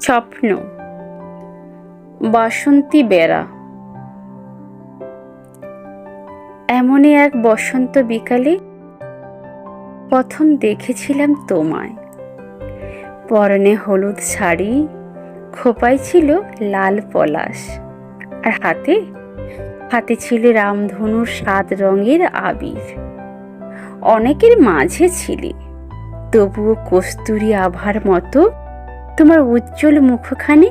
স্বপ্ন। বাসন্তী বেড়া। এমনই এক বসন্ত বিকালে প্রথম দেখেছিলাম তোমায়। পরনে হলুদ শাড়ি, খোপায় ছিল লাল পলাশ, আর হাতে হাতে ছিল রামধনুর সাত রঙের আবির। অনেকের মাঝে ছিলে, তবুও কস্তুরী আভার মতো তোমার উজ্জ্বল মুখখানি?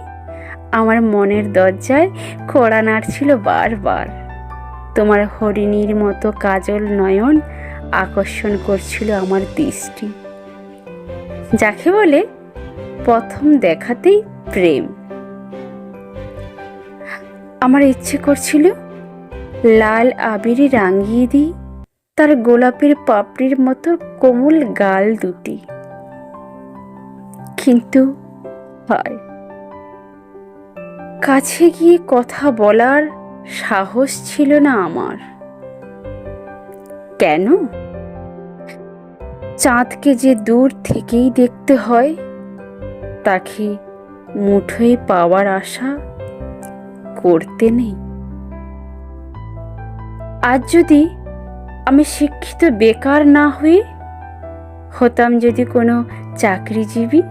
আমার মনের দরজায় কড়া নাড়ছিল বারবার। তোমার হরিণীর মতো কাজল নয়ন আকর্ষণ করছিল আমার দৃষ্টি। যাকে বলে প্রথম দেখাতেই প্রেম। আমার ইচ্ছে করছিল লাল আবিরে রাঙিয়ে দিই, তার গোলাপের পাপড়ির মতো কোমল গাল দুটি। কিন্তু হয় কাছে গিয়ে কথা বলার সাহস ছিল না আমার। কেন? চাঁদকে যে দূর থেকেই দেখতে হয়, তাকে মুঠোয় পাওয়ার আশা করতে নেই। আজ যদি আমি শিক্ষিত বেকার না হয়ে হতাম যদি কোনো চাকরিজীবী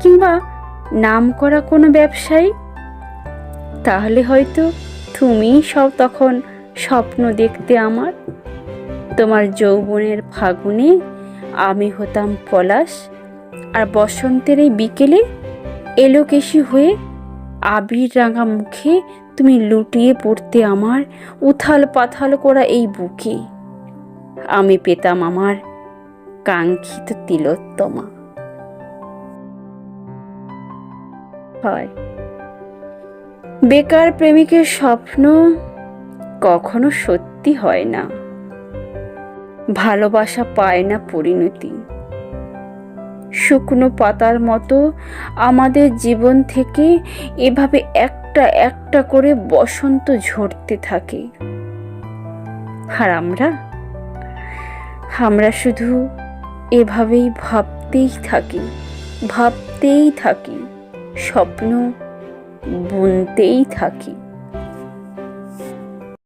কিংবা নাম করা কোনো ব্যবসায়ী? তাহলে হয়তো তুমিই সব তখন স্বপ্ন দেখতে আমার। তোমার যৌবনের ফাগুনে আমি হতাম পলাশ, আর বসন্তের এই বিকেলে এলোকেশি হয়ে আবির রাঙা মুখে তুমি লুটিয়ে পড়তে আমার উথাল পাথাল করা এই বুকে। আমি পেতাম আমার কাঙ্ক্ষিত তিলোত্তমা। হয় বেকার প্রেমিকের স্বপ্ন কখনো সত্যি হয় না। ভালোবাসা পায় না পরিণতি। শুকনো পাতার মতো আমাদের জীবন থেকে এভাবে একটা একটা করে বসন্ত ঝরতে থাকে। আর আমরা আমরা শুধু এভাবেই ভাবতেই থাকি ভাবতেই থাকি। স্বপ্ন বুনতেই থাকি।